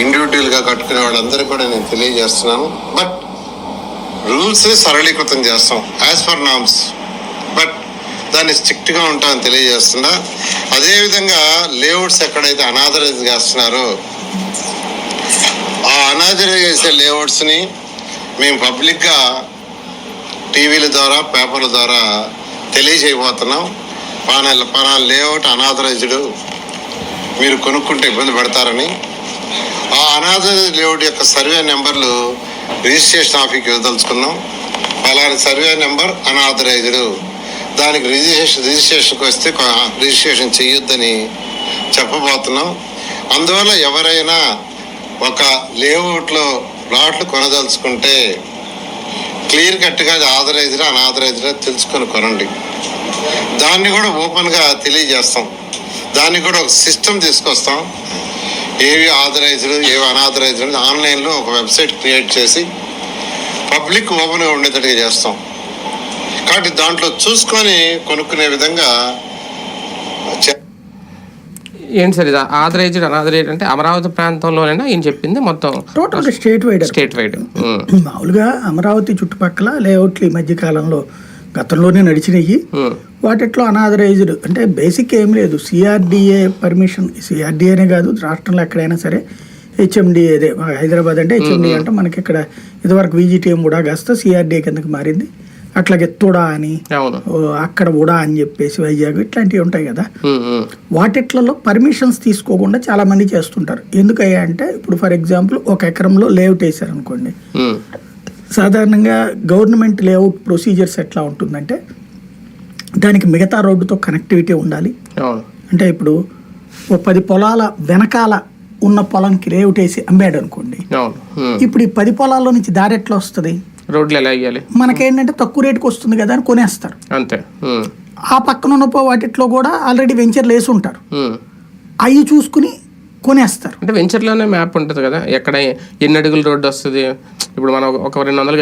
ఇండివిజువల్గా కట్టుకునే వాళ్ళందరికీ కూడా నేను తెలియజేస్తున్నాను. బట్ రూల్స్ సరళీకృతం చేస్తాం యాజ్ పర్ నామ్స్. బట్ దాన్ని స్ట్రిక్ట్గా ఉంటామని తెలియజేస్తున్నా. అదేవిధంగా లేఅవుట్స్ ఎక్కడైతే అనాథరైజ్ చేస్తున్నారో ఆ అనాథరైజ్ చేసే లేఅవుట్స్ని మేము పబ్లిక్గా టీవీల ద్వారా పేపర్ల ద్వారా తెలియజేయబోతున్నాం. పానా పానా లేఅవుట్ అనాథరైజ్డ్ మీరు కొనుక్కుంటే ఇబ్బంది పడతారని. ఆ అనాథ లేఅవుట్ యొక్క సర్వే నెంబర్లు రిజిస్ట్రేషన్ ఆఫీస్కి ఇవ్వదలుచుకున్నాం అలాగే సర్వే నెంబర్ అనాథరైజ్డ్ దానికి రిజిస్ట్రేషన్ రిజిస్ట్రేషన్కి వస్తే రిజిస్ట్రేషన్ చేయొద్దని చెప్పబోతున్నాం. అందువల్ల ఎవరైనా ఒక లేఅవుట్లో ప్లాట్లు కొనదలుచుకుంటే క్లియర్ కట్గా అది ఆథరైజ్డ్ తెలుసుకొని కొనండి. దాన్ని కూడా ఓపెన్గా తెలియజేస్తాం. దాన్ని కూడా ఒక సిస్టమ్ తీసుకొస్తాం. ఏవి ఆథరైజ్డ్ ఏవి అనాథరైజ్డ్ ఆన్లైన్లో ఒక వెబ్సైట్ క్రియేట్ చేసి పబ్లిక్ ఓపెన్గా ఉండేటట్టుగా చేస్తాం. కాబట్టి దాంట్లో చూసుకొని కొనుక్కునే విధంగా ఏంటి సార్ ఇది? ఆథరైజ్డ్ అనాథరైజ్డ్ అంటే అమరావతి ప్రాంతంలోనైనా ఈయన చెప్పింది మొత్తం టోటల్గా స్టేట్ వైడ్ స్టేట్ వైడ్ మామూలుగా అమరావతి చుట్టుపక్కల లేఅవుట్లు ఈ మధ్య కాలంలో గతంలోనే నడిచినాయి. వాటిట్లో అనాథరైజ్డ్. అంటే బేసిక్ ఏం లేదు. సిఆర్డిఏ పర్మిషన్ సిఆర్డిఏనే కాదు రాష్ట్రంలో ఎక్కడైనా సరే హెచ్ఎండిఏదే హైదరాబాద్ అంటే హెచ్ఎండి అంటే మనకి ఇక్కడ ఇదివరకు విజిటిఎం కూడా కాస్త సిఆర్డిఏ కిందకి మారింది. అట్లాగే తుడా అని అక్కడ ఉడా అని చెప్పేసి వైజాగ్ ఇట్లాంటివి ఉంటాయి కదా. వాటిట్లలో పర్మిషన్స్ తీసుకోకుండా చాలా మంది చేస్తుంటారు. ఎందుకయ్యా అంటే ఇప్పుడు ఫర్ ఎగ్జాంపుల్ ఒక ఎకరంలో లేఅవుట్ వేశారు అనుకోండి. సాధారణంగా గవర్నమెంట్ లేఅవుట్ ప్రొసీజర్స్ ఎట్లా ఉంటుందంటే దానికి మిగతా రోడ్డుతో కనెక్టివిటీ ఉండాలి. అంటే ఇప్పుడు ఓ పది పొలాల వెనకాల ఉన్న పొలంకి లేఅవుట్ వేసి అమ్మాడు అనుకోండి. ఇప్పుడు ఈ పది పొలాల్లో నుంచి దారి ఎట్లా వస్తుంది? రోడ్లు ఎలా వేయాలి? మనకేంటంటే తక్కువ రేటుకి వస్తుంది కదా అని కొనేస్తారు. అంతే. ఆ పక్కన ఉన్న వాటిట్లో కూడా ఆల్రెడీ వెంచర్లు వేసి ఉంటారు. అవి చూసుకుని కొనేస్తారు. అంటే వెంచర్లోనే మ్యాప్ ఉంటుంది కదా. ఎక్కడ ఎన్ని అడుగుల రోడ్డు వస్తుంది? ఇప్పుడు మనం ఒక- రెండు వందల